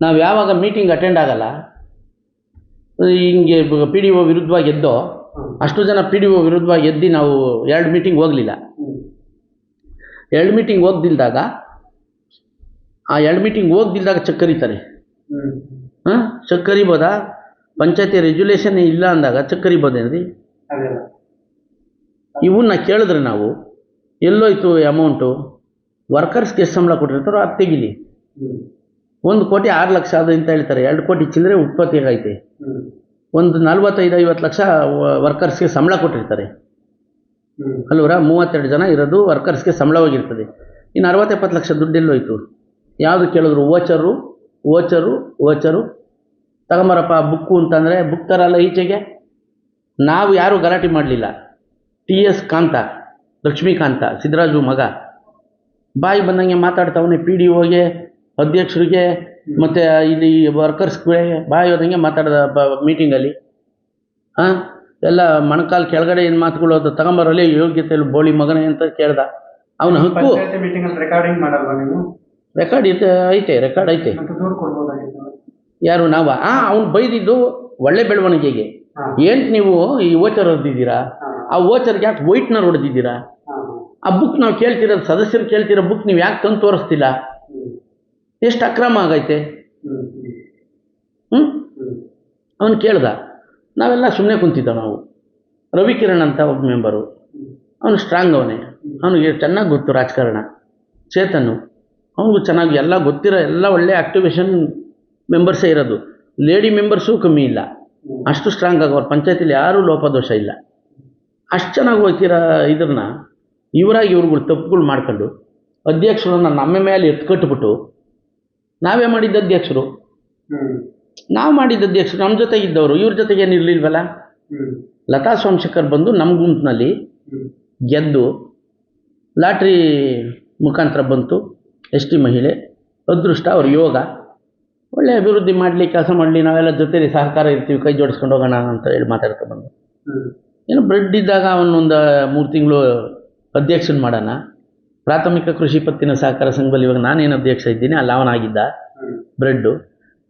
ನಾವು ಯಾವಾಗ meeting attend ಆಗಲ್ಲ, ಹಿಂಗೆ ಪಿ ಡಿ ಒ ವಿರುದ್ಧವಾಗಿ ಎದ್ದೋ, ಅಷ್ಟು ಜನ ಪಿ ಡಿ ಒ ವಿರುದ್ಧವಾಗಿ ಎದ್ದು ನಾವು ಎರಡು ಮೀಟಿಂಗ್ ಹೋಗಲಿಲ್ಲ. ಎರಡು ಮೀಟಿಂಗ್ ಹೋಗ್ದಿಲ್ದಾಗ, ಆ ಎರಡು ಮೀಟಿಂಗ್ ಹೋಗ್ದಿಲ್ದಾಗ ಚೆಕ್ ಕರೀತಾರೆ. ಹಾಂ? ಚೆಕ್ ಕರಿಬೋದಾ? ಪಂಚಾಯತಿ ರೆಗ್ಯುಲೇಷನ್ ಇಲ್ಲ ಅಂದಾಗ ಚೆಕ್ ಕರಿಬೋದೇನ್ರಿ? ಇವನ್ನ ಕೇಳಿದ್ರೆ ನಾವು, ಎಲ್ಲೋಯ್ತು ಅಮೌಂಟು ವರ್ಕರ್ಸ್ಗೆ ಎಷ್ಟು ಸಂಬಳ ಕೊಟ್ಟಿರ್ತಾರೋ ಅದು ತೆಗಿಲಿ. ಒಂದು ಕೋಟಿ ಆರು ಲಕ್ಷ ಅದು ಅಂತ ಹೇಳ್ತಾರೆ. ಎರಡು ಕೋಟಿ ಚಿಲ್ಲರೆ ಉತ್ಪತ್ತಿಯಾಗೈತೆ ಒಂದು ನಲ್ವತ್ತೈದು, ಐವತ್ತು ಲಕ್ಷ ವರ್ಕರ್ಸ್ಗೆ ಸಂಬಳ ಕೊಟ್ಟಿರ್ತಾರೆ. ಅಲ್ವರ? ಮೂವತ್ತೆರಡು ಜನ ಇರೋದು ವರ್ಕರ್ಸ್ಗೆ ಸಂಬಳವಾಗಿರ್ತದೆ ಇನ್ನು ಅರವತ್ತೆಪ್ಪತ್ತು ಲಕ್ಷ ದುಡ್ಡು ಎಲ್ಲೋಯ್ತು. ಯಾವುದು ಕೇಳಿದ್ರು? ಓಚರು ಓಚರು ಓಚರು ತಗೊಂಬರಪ್ಪ ಬುಕ್ಕು ಅಂತಂದರೆ ಬುಕ್ ತರಲ್ಲ ಈಚೆಗೆ? ನಾವು ಯಾರೂ ಗಲಾಟೆ ಮಾಡಲಿಲ್ಲ. ಟಿ ಎಸ್ ಕಾಂತ, ಲಕ್ಷ್ಮೀಕಾಂತ ಸಿದ್ದರಾಜು ಮಗ. ಬಾಯಿ ಬಂದಂಗೆ ಮಾತಾಡ್ತಾವನೆ ಪಿ ಡಿ ಒಗೆ ಅಧ್ಯಕ್ಷರಿಗೆ ಮತ್ತು ಇಲ್ಲಿ ವರ್ಕರ್ಸ್ಗೆ ಬಾಯಿ ಹೋದಂಗೆ ಮಾತಾಡ್ದ ಮೀಟಿಂಗಲ್ಲಿ ಹಾಂ? ಎಲ್ಲ ಮೊಣಕಾಲು ಕೆಳಗಡೆ ಏನು ಮಾತುಗಳು ಅದು ತಗೊಂಬರಲ್ಲಿ ಯೋಗ್ಯತೆ ಇಲ್ಲ ಬೋಳಿ ಮಗನೇ ಅಂತ ಕೇಳ್ದ. ಅವನ ಹಕ್ಕು. ರೆಕಾರ್ಡಿಂಗ್ ಮಾಡಲ್ವಾ ನೀವು? ರೆಕಾರ್ಡ್ ಐತೆ ಐತೆ. ರೆಕಾರ್ಡ್ ಐತೆ ಯಾರು ನಾವು? ಆ ಅವ್ನು ಬೈದಿದ್ದು ಒಳ್ಳೆ ಬೆಳವಣಿಗೆಗೆ. ಏನು ನೀವು ಈ ಓಚರ್ ಹೊಡೆದಿದ್ದೀರಾ? ಆ ಓಚರ್ಗೆ ಯಾಕೆ ವೈಟ್ನರ್ ಹೊಡೆದಿದ್ದೀರಾ. ಆ ಬುಕ್ ನಾವು ಕೇಳ್ತಿರೋದು ಸದಸ್ಯರು ಕೇಳ್ತಿರೋ ಬುಕ್ ನೀವು ಯಾಕೆ ತಂದು ತೋರಿಸ್ತಿಲ್ಲ. ಎಷ್ಟು ಅಕ್ರಮ ಆಗೈತೆ? ಹ್ಞೂ. ಅವನು ಕೇಳ್ದ. ನಾವೆಲ್ಲ ಸುಮ್ಮನೆ ಕುಂತಿದ್ದ ನಾವು. ರವಿಕಿರಣ್ ಅಂತ ಒಬ್ಬ ಮೆಂಬರು. ಅವನು ಸ್ಟ್ರಾಂಗ್ ಅವನೇ. ಅವನಿಗೆ ಚೆನ್ನಾಗಿ ಗೊತ್ತು ರಾಜಕಾರಣ. ಚೇತನು ಅವನಿಗೂ ಚೆನ್ನಾಗಿ ಎಲ್ಲ ಗೊತ್ತಿರೋ ಎಲ್ಲ ಒಳ್ಳೆ ಆಕ್ಟಿವೇಶನ್ ಮೆಂಬರ್ಸೇ ಇರೋದು. ಲೇಡಿ ಮೆಂಬರ್ಸು ಕಮ್ಮಿ ಇಲ್ಲ. ಅಷ್ಟು ಸ್ಟ್ರಾಂಗ್ ಆಗೋರು ಪಂಚಾಯತಿಲಿ ಯಾರೂ ಲೋಪದೋಷ ಇಲ್ಲ. ಅಷ್ಟು ಚೆನ್ನಾಗಿ ಹೋಗ್ತಿರೋ ಇದನ್ನ ಇವರಾಗಿ ಇವ್ರುಗಳು ತಪ್ಪುಗಳು ಮಾಡ್ಕೊಂಡು, ಅಧ್ಯಕ್ಷರನ್ನ ನಮ್ಮ ಮೇಲೆ ಎತ್ಕಟ್ಬಿಟ್ಟು ನಾವೇ ಮಾಡಿದ್ದ ಅಧ್ಯಕ್ಷರು. ನಾವು ಮಾಡಿದ್ದ ಅಧ್ಯಕ್ಷರು ನಮ್ಮ ಜೊತೆ ಇದ್ದವರು ಇವ್ರ ಜೊತೆಗೆ ಏನು ಇರಲಿಲ್ವಲ್ಲ? ಲತಾ ಸೋಮಶೇಖರ್ ಬಂದು ನಮ್ಮ ಗುಂಪಿನಲ್ಲಿ. ಗೆದ್ದು ಲಾಟ್ರಿ ಮುಖಾಂತರ ಬಂತು. ಎಸ್ ಟಿ ಮಹಿಳೆ ಅದೃಷ್ಟ ಅವ್ರ ಯೋಗ. ಒಳ್ಳೆ ಅಭಿವೃದ್ಧಿ ಮಾಡಲಿ ಕೆಲಸ ಮಾಡಲಿ ನಾವೆಲ್ಲ ಜೊತೆಲಿ ಸಹಕಾರ ಇರ್ತೀವಿ ಕೈ ಜೋಡಿಸ್ಕೊಂಡು ಹೋಗೋಣ ಅಂತ ಹೇಳಿ ಮಾತಾಡ್ಕೊಂಡು ಬಂದು. ಏನು ಬ್ರೆಡ್ ಇದ್ದಾಗ ಅವನೊಂದು ಮೂರು ತಿಂಗಳು ಅಧ್ಯಕ್ಷನ ಮಾಡೋಣ. ಪ್ರಾಥಮಿಕ ಕೃಷಿ ಪತ್ತಿನ ಸಹಕಾರ ಸಂಘದಲ್ಲಿ ಇವಾಗ ನಾನೇನು ಅಧ್ಯಕ್ಷ ಇದ್ದೀನಿ, ಅಲ್ಲಿ ಅವನಾಗಿದ್ದ. ಬ್ರೆಡ್ಡು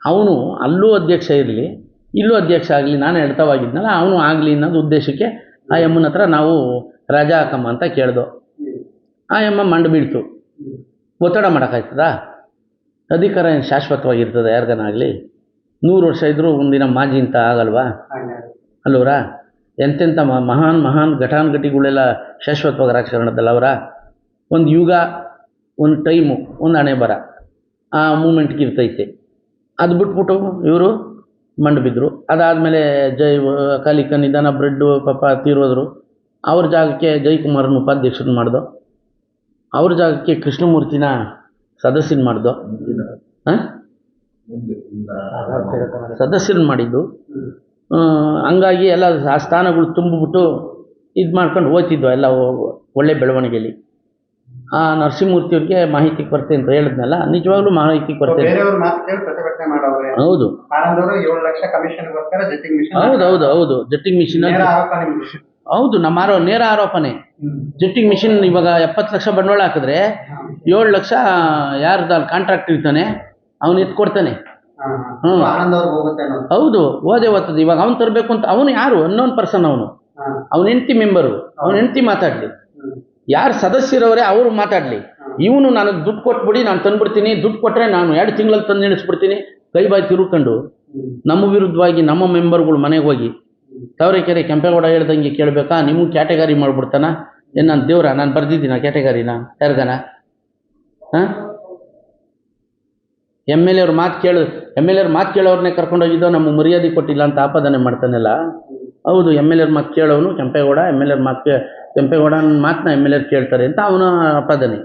ಅವನು ಅಲ್ಲೂ ಅಧ್ಯಕ್ಷ ಇರಲಿ, ಇಲ್ಲೂ ಅಧ್ಯಕ್ಷ ಆಗಲಿ, ನಾನು ಎಡ್ತವಾಗಿದ್ನಲ್ಲ ಅವನು ಆಗಲಿ ಅನ್ನೋದು ಉದ್ದೇಶಕ್ಕೆ ಆ ಎಮ್ಮನ ಹತ್ರ ನಾವು ರಜಾ ಹಾಕಮ್ಮ ಅಂತ ಕೇಳ್ದೋ. ಆ ಎಮ್ಮ ಮಂಡು ಬೀಳ್ತು. ಒತ್ತಡ ಮಾಡೋಕ್ಕಾಯ್ತದಾ ಅಧಿಕಾರ ಏನು ಶಾಶ್ವತವಾಗಿರ್ತದೆ ಯಾರಿಗನಾಗಲಿ ನೂರು ವರ್ಷ ಇದ್ದರೂ ಒಂದಿನ ಮಾಜಿ ಅಂತ ಆಗಲ್ವಾ. ಅಲ್ಲವರ ಎಂತೆಂಥ ಮಹಾನ್ ಮಹಾನ್ ಘಟಾನುಘಟಿಗಳೆಲ್ಲ ಶಾಶ್ವತವಾಗಿ ರಾಜಕಾರಣದಲ್ಲ ಅವರ ಒಂದು ಯುಗ, ಒಂದು ಟೈಮು ಒಂದು ಹಣೆ ಬರ. ಆ ಮೂಮೆಂಟ್ಗೆ ಇರ್ತೈತೆ. ಅದು ಬಿಟ್ಬಿಟ್ಟು ಇವರು ಮಂಡು ಬಿದ್ದರು ಅದಾದಮೇಲೆ ಜೈ ಅಕಾಲಿಕ ನಿಧಾನ ಬ್ರೆಡ್ಡು ಪಾಪ ತೀರೋದ್ರು. ಅವ್ರ ಜಾಗಕ್ಕೆ ಜಯಕುಮಾರನ ಉಪಾಧ್ಯಕ್ಷರನ್ನ ಮಾಡ್ದೋ. ಅವ್ರ ಜಾಗಕ್ಕೆ ಕೃಷ್ಣಮೂರ್ತಿನ ಸದಸ್ಯನ ಮಾಡ್ದೋ. ಹಾಂ? ಸದಸ್ಯರನ್ನ ಮಾಡಿದ್ದು. ಹಂಗಾಗಿ ಎಲ್ಲ ಆ ಸ್ಥಾನಗಳು ತುಂಬಿಬಿಟ್ಟು ಇದು ಮಾಡ್ಕೊಂಡು ಹೋಗ್ತಿದ್ವು ಎಲ್ಲ ಒಳ್ಳೆ ಬೆಳವಣಿಗೆಯಲ್ಲಿ ಆ ನರಸಿಂಹಮೂರ್ತಿಯವ್ರಿಗೆ ಮಾಹಿತಿ ಕೊರತೆ ಅಂತ ಹೇಳಿದ್ನಲ್ಲ ನಿಜವಾಗ್ಲೂ ಮಾಹಿತಿ ಕೊರತೆ ಬೇರೆಯವ್ರ ಮಾತು ಕೇಳಿ ಪ್ರತಿಭಟನೆ ಮಾಡವ್ರೆ. ಹೌದು. ಆನಂದವರು ಏಳು ಲಕ್ಷ ಕಮಿಷನ್ಗೋಸ್ಕರ ಜೆಟ್ಟಿಂಗ್ ಮಿಷನ್ ಹೌದು ಹೌದು ಹೌದು. ಜಟ್ಟಿಂಗ್ ಮಿಷಿನ್ ನೇರ ಆರೋಪ ನಿಮ್ದು. ಹೌದು ನಮ್ಮ ಆರೋ ನೇರ ಆರೋಪನೆ. ಜಟ್ಟಿಂಗ್ ಮಿಷಿನ್ ಇವಾಗ ಎಪ್ಪತ್ತು ಲಕ್ಷ ಬಂಡವಾಳ ಹಾಕಿದ್ರೆ ಏಳು ಲಕ್ಷ ಯಾರ್ದು ಅಲ್ಲಿ ಕಾಂಟ್ರಾಕ್ಟ್ ಇರ್ತಾನೆ ಅವನು ಎತ್ಕೊಡ್ತಾನೆ. ಹ್ಮ್. ಆನಂದ್ ಅವ್ರಿಗೆ ಹೋಗುತ್ತೆ ಅನ್ನೋದು. ಹೌದು ಓದೇ ಓದ್ತದೆ. ಇವಾಗ ಅವ್ನು ತರಬೇಕು ಅಂತ ಅವನು ಯಾರು? ಅನ್ನೋನ್ ಪರ್ಸನ್ ಅವನು. ಹಾ. ಅವನ ಹೆಂಡತಿ ಮೆಂಬರು ಅವನ ಹೆಂಡತಿ ಮಾತಾಡಲಿ. ಯಾರು ಸದಸ್ಯರವರೇ ಅವರು ಮಾತಾಡಲಿ. ಇವನು ನನಗೆ ದುಡ್ಡು ಕೊಟ್ಬಿಡಿ, ನಾನು ತಂದುಬಿಡ್ತೀನಿ. ದುಡ್ಡು ಕೊಟ್ಟರೆ ನಾನು ಎರಡು ತಿಂಗಳಲ್ಲಿ ತಂದು ನಿಲ್ಲಿಸ್ಬಿಡ್ತೀನಿ ಕೈ ಬಾಯಿ ತಿರುಕೊಂಡು ನಮ್ಮ ವಿರುದ್ಧವಾಗಿ ನಮ್ಮ ಮೆಂಬರ್ಗಳು ಮನೆಗೆ ಹೋಗಿ, ತವರೆಕೆರೆ ಕೆಂಪೇಗೌಡ ಹೇಳ್ದಂಗೆ ಕೇಳಬೇಕಾ? ನಿಮಗೂ ಕ್ಯಾಟಗರಿ ಮಾಡಿಬಿಡ್ತಾನ? ಏನು ನಾನು ದೇವ್ರ? ನಾನು ಬರ್ದಿದ್ದೀನ ಕ್ಯಾಟಗರಿನ? ಯಾರಿಗಾನ? ಹಾಂ? ಎಂ ಎಲ್ ಎವ್ರ ಮಾತು ಕೇಳು, ಎಂ ಎಲ್ ಎರ್ ಮಾತು ಕೇಳೋರನ್ನೇ ಕರ್ಕೊಂಡೋಗಿದ್ದೋ ನಮಗೆ ಮರ್ಯಾದೆ ಕೊಟ್ಟಿಲ್ಲ ಅಂತ ಆಪಾದನೆ ಮಾಡ್ತಾನಲ್ಲ. ಹೌದು ಎಂ ಎಲ್ ಎರ್ ಮಾತು ಕೇಳೋನು ಕೆಂಪೇಗೌಡ ಎಂ ಎಲ್ ಎರ್ ಮಾತು ಕೆಂಪೇಗೌಡನ ಮಾತನ್ನ ಎಂ ಎಲ್ ಎರ್ ಕೇಳ್ತಾರೆ ಅಂತ ಅವನ ಆಪಾದನೆ.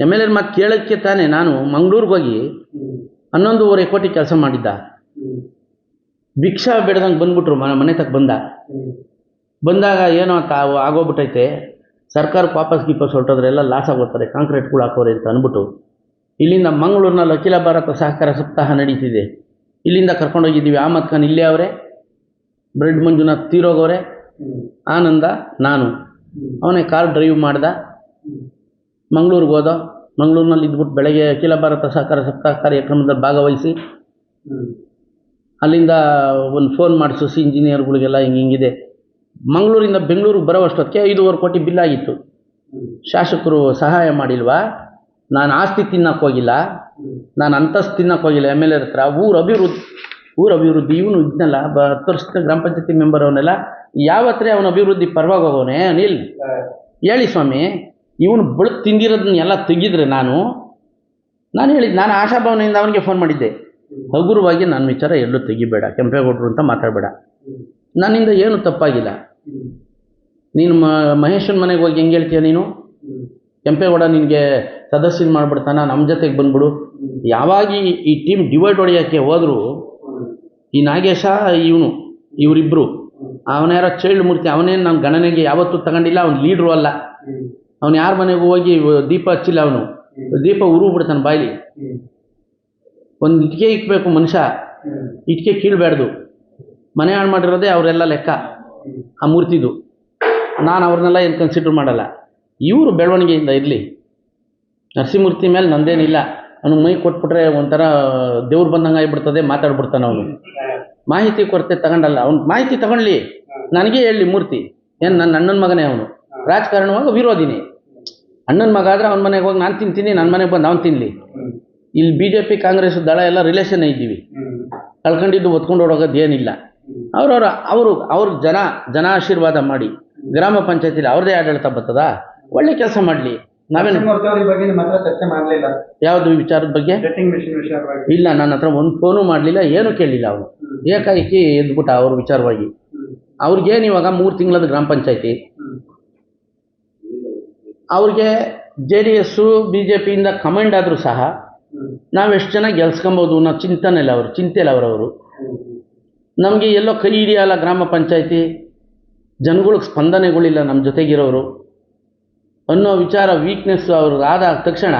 ಎಂ ಎಲ್ ಎರ್ ಮಾತು ಕೇಳೋಕ್ಕೆ ತಾನೇ ನಾನು ಮಂಗ್ಳೂರಿಗೆ ಹೋಗಿ. ಹನ್ನೊಂದೂವರೆ ಕೋಟಿ ಕೆಲಸ ಮಾಡಿದ್ದ. ಭಿಕ್ಷಾ ಬೇಡ್ದಂಗೆ ಬಂದ್ಬಿಟ್ರು ಮನೆ ಮನೆ ತಕ್ಕ ಬಂದ. ಬಂದಾಗ ಏನೋ ತಾವು ಆಗೋಗ್ಬಿಟ್ಟೈತೆ. ಸರ್ಕಾರಕ್ಕೆ ವಾಪಸ್ ಗೀಪಸ್ ಹೊರಟೋದ್ರೆ ಎಲ್ಲ ಲಾಸ್ ಆಗೋಗ್ತಾರೆ ಕಾಂಕ್ರೀಟ್ಗಳು ಹಾಕೋರೆ ಅಂತ ಅಂದ್ಬಿಟ್ಟು. ಇಲ್ಲಿಂದ ಮಂಗಳೂರಿನಲ್ಲಿ ಅಖಿಲ ಭಾರತ ಸಹಕಾರ ಸಪ್ತಾಹ ನಡೀತಿದೆ. ಇಲ್ಲಿಂದ ಕರ್ಕೊಂಡೋಗಿದ್ದೀವಿ. ಅಹಮದ್ ಖಾನ್ ಇಲ್ಲೇ ಅವರೇ. ಬ್ರೆಡ್ ಮಂಜುನಾಥ್ ತೀರೋಗೋರೆ ಆನಂದ ನಾನು. ಅವನೇ ಕಾರ್ ಡ್ರೈವ್ ಮಾಡ್ದ. ಮಂಗ್ಳೂರಿಗೆ ಹೋದ. ಮಂಗಳೂರಿನಲ್ಲಿ ಇದ್ಬಿಟ್ಟು ಬೆಳಗ್ಗೆ ಅಖಿಲ ಭಾರತ ಸಹಕಾರ ಸಪ್ತಾಹ ಕಾರ್ಯಕ್ರಮದಲ್ಲಿ ಭಾಗವಹಿಸಿ. ಅಲ್ಲಿಂದ ಒಂದು ಫೋನ್ ಮಾಡಿಸು ಸಿ ಇಂಜಿನಿಯರ್ಗಳಿಗೆಲ್ಲ ಹಿಂಗೆ ಹಿಂಗಿದೆ. ಮಂಗಳೂರಿಂದ ಬೆಂಗಳೂರಿಗೆ ಬರೋ ಅಷ್ಟೊತ್ತಿಗೆ ಐದೂವರೆ ಕೋಟಿ ಬಿಲ್ ಆಗಿತ್ತು. ಶಾಸಕರು ಸಹಾಯ ಮಾಡಿಲ್ವಾ? ನಾನು ಆಸ್ತಿ ತಿನ್ನಕ್ಕೆ ಹೋಗಿಲ್ಲ. ನಾನು ಅಂತಸ್ತು ತಿನ್ನಕ್ಕೆ ಹೋಗಿಲ್ಲ. ಎಂ ಎಲ್ ಎ ಹತ್ರ. ಊರು ಅಭಿವೃದ್ಧಿ ಊರು ಅಭಿವೃದ್ಧಿ, ಇವನು ಇದ್ನಲ್ಲ, ಬ, ಹತ್ತು ಗ್ರಾಮ ಪಂಚಾಯತಿ ಮೆಂಬರ್ ಅವನೆಲ್ಲ ಯಾವತ್ತೇ ಅವನ ಅಭಿವೃದ್ಧಿ ಪರವಾಗಿ ಹೋಗೋನೆ ಅನಿಲ್ ಹೇಳಿ ಸ್ವಾಮಿ, ಇವನು ಬಳು ತಿಂದಿರೋದನ್ನೆಲ್ಲ ತೆಗಿದ್ರೆ ನಾನು ನಾನು ಹೇಳಿದ್ದು ನಾನು ಆಶಾಭಾವನೆಯಿಂದ ಅವನಿಗೆ ಫೋನ್ ಮಾಡಿದ್ದೆ. ಹಗುರವಾಗಿ ನನ್ನ ವಿಚಾರ ಎಲ್ಲೂ ತೆಗಿಬೇಡ, ಕೆಂಪೇಗೌಡರು ಅಂತ ಮಾತಾಡಬೇಡ. ನನ್ನಿಂದ ಏನು ತಪ್ಪಾಗಿಲ್ಲ. ನೀನು ಮ, ಮಹೇಶನ ಮನೆಗೆ ಹೋಗಿ ಹೆಂಗೆ ಹೇಳ್ತೀಯ ನೀನು? ಕೆಂಪೇಗೌಡ ನಿನಗೆ ಸದಸ್ಯನ ಮಾಡಿಬಿಡ್ತಾನ ನಮ್ಮ ಜೊತೆಗೆ ಬಂದ್ಬಿಡು. ಯಾವಾಗ ಈ- ಟೀಮ್ ಡಿವೈಡ್ ಹೊಡೆಯೋಕ್ಕೆ ಹೋದ್ರು ಈ ನಾಗೇಶ, ಇವನು ಇವರಿಬ್ಬರು ಅವನ್ಯಾರೋ ಚೈಲ್ಡ್ ಮೂರ್ತಿ, ಅವನೇನು ನಮ್ಮ ಗಣನೆಗೆ ಯಾವತ್ತೂ ತಗೊಂಡಿಲ್ಲ, ಅವ್ನು ಲೀಡ್ರು ಅಲ್ಲ. ಅವನು ಯಾರ ಮನೆಗೆ ಹೋಗಿ ದೀಪ ಹಚ್ಚಿಲ್ಲ ಅವನು. ದೀಪ ಉರು ಬಿಡ್ತಾನೆ ಬಾಯಿಲಿ. ಒಂದು ಇಟ್ಕೆ ಇಕ್ಬೇಕು ಮನುಷ್ಯ. ಇಟ್ಕೆ ಕೀಳ್ಬಾರ್ದು ಮನೆ ಹಾಳು ಮಾಡಿರೋದೇ ಅವರೆಲ್ಲ ಲೆಕ್ಕ, ಆ ಮೂರ್ತಿದು. ನಾನು ಅವ್ರನ್ನೆಲ್ಲ ಏನು ಕನ್ಸಿಡರ್ ಮಾಡಲ್ಲ. ಇವರು ಬೆಳವಣಿಗೆಯಿಂದ ಇರಲಿ. ನರಸಿಂಹಮೂರ್ತಿ ಮೇಲೆ ನಂದೇನಿಲ್ಲ. ಅವನು ಮೈ ಕೊಟ್ಬಿಟ್ರೆ ಒಂಥರ ದೇವ್ರು ಬಂದಂಗೆ ಆಗಿಬಿಡ್ತದೆ, ಮಾತಾಡ್ಬಿಡ್ತಾನೆ ಅವನು. ಮಾಹಿತಿ ಕೊರತೆ ತಗೊಂಡಲ್ಲ, ಅವ್ನು ಮಾಹಿತಿ ತಗೊಳ್ಳಿ ನನಗೆ ಹೇಳಿ ಮೂರ್ತಿ, ಏನು ನನ್ನ ಅಣ್ಣನ ಮಗನೇ ಅವನು. ರಾಜಕಾರಣವಾಗ ವಿರೋಧಿನಿ. ಅಣ್ಣನ ಮಗ ಆದ್ರೆ ಅವನ ಮನೆಗೆ ಹೋಗಿ ನಾನು ತಿಂತೀನಿ ನನ್ನ ಮನೆಗೆ ಬಂದು ಅವ್ನು ತಿನ್ನಲಿ ಇಲ್ಲಿ ಬಿ ಜೆ ಪಿ ಕಾಂಗ್ರೆಸ್, ದಳ ಎಲ್ಲ ರಿಲೇಷನ್ ಇದ್ದೀವಿ. ಕಳ್ಕೊಂಡಿದ್ದು ಒತ್ಕೊಂಡು ಹೋಗೋದು ಏನಿಲ್ಲ. ಅವ್ರವ್ರ ಅವರು, ಅವ್ರ ಜನ ಜನ ಆಶೀರ್ವಾದ ಮಾಡಿ, ಗ್ರಾಮ ಪಂಚಾಯತಿಲಿ ಅವ್ರದ್ದೇ ಆಡಳಿತ ಬರ್ತದ? ಒಳ್ಳೆ ಕೆಲಸ ಮಾಡಲಿ. ನಾವೇನು? ಯಾವ್ದು ಈ ಬಗ್ಗೆ ನಿಮ್ಮ ಹತ್ರ ಚರ್ಚೆ ಮಾಡ್ಲಿಲ್ಲ. ಯಾವುದು ವಿಚಾರದ ಬಗ್ಗೆ? ಜೆಟ್ಟಿಂಗ್ ಮಿಷಿನ್ ವಿಚಾರವಾಗಿ ಇಲ್ಲ ನನ್ನ ಹತ್ರ ಒಂದು ಫೋನು ಮಾಡಲಿಲ್ಲ ಏನು ಕೇಳಿಲ್ಲ ಅವನು. ಏಕಾಏಕಿ ಎದ್ಬಿಟ್ಟ ಅವ್ರ ವಿಚಾರವಾಗಿ. ಅವ್ರಿಗೇನು ಇವಾಗ ಮೂರು ತಿಂಗಳದ ಗ್ರಾಮ ಪಂಚಾಯತಿ? ಅವ್ರಿಗೆ J D S B J ಪಿಯಿಂದ ಕಮೆಂಡ್ ಆದರೂ ಸಹ ನಾವೆಷ್ಟು ಜನ ಗೆಲ್ಸ್ಕೊಬೋದು ಅನ್ನೋ ಚಿಂತನೆ ಇಲ್ಲ ಅವರು ಚಿಂತೆ ಇಲ್ಲ ಅವರವರು. ನಮಗೆ ಎಲ್ಲೋ ಕೈ ಹಿಡಿಯಲ್ಲ ಗ್ರಾಮ ಪಂಚಾಯತಿ? ಜನಗಳಿಗೆ ಸ್ಪಂದನೆಗಳಿಲ್ಲ ನಮ್ಮ ಜೊತೆಗಿರೋರು. ಅನ್ನೋ ವಿಚಾರ ವೀಕ್ನೆಸ್ ಅವ್ರಿಗೆ ಆದ ತಕ್ಷಣ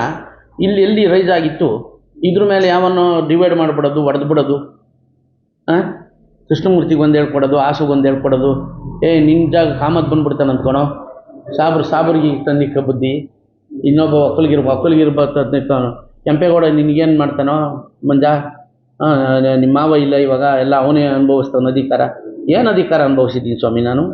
ಇಲ್ಲಿ ಎಲ್ಲಿ ರೈಸ್ ಆಗಿತ್ತು, ಇದ್ರ ಮೇಲೆ ಯಾವನ್ನು ಡಿವೈಡ್ ಮಾಡಿಬಿಡೋದು ಒಡೆದು ಬಿಡೋದು ಹಾಂ ಕೃಷ್ಣಮೂರ್ತಿಗೆ ಒಂದು ಹೇಳ್ಕೊಡೋದು ಆಸುಗೆ ಒಂದು ಹೇಳ್ಕೊಡೋದು, ಏ ನಿನ್ನ ಜಾಗ ಕಾಮತ್ ಬಂದ್ಬಿಡ್ತಾನೆ ಅಂದ್ಕೊಳೋ ಸಾಬ್ರು, ಸಾಬ್ರಿಗೆ ತಂದಿಕ್ಕ ಬುದ್ಧಿ, ಇನ್ನೊಬ್ಬ ಒಕ್ಕಲಿಗಿರ್ಬ ಒಕ್ಕಲಿಗಿರ್ಬ ತಂದಿರ್ತಾನೋ ಕೆಂಪೇಗೌಡ ನಿನಗೇನು ಮಾಡ್ತಾನೋ, ಮಂಜ ನಿಮ್ಮ ಮಾವ ಇಲ್ಲ ಇವಾಗ, ಎಲ್ಲ ಅವನೇ ಅನುಭವಿಸ್ತಾನೆ ಅಧಿಕಾರ, ಏನು ಅಧಿಕಾರ ಅನುಭವಿಸಿದ್ದೀನಿ ಸ್ವಾಮಿ ನಾನು?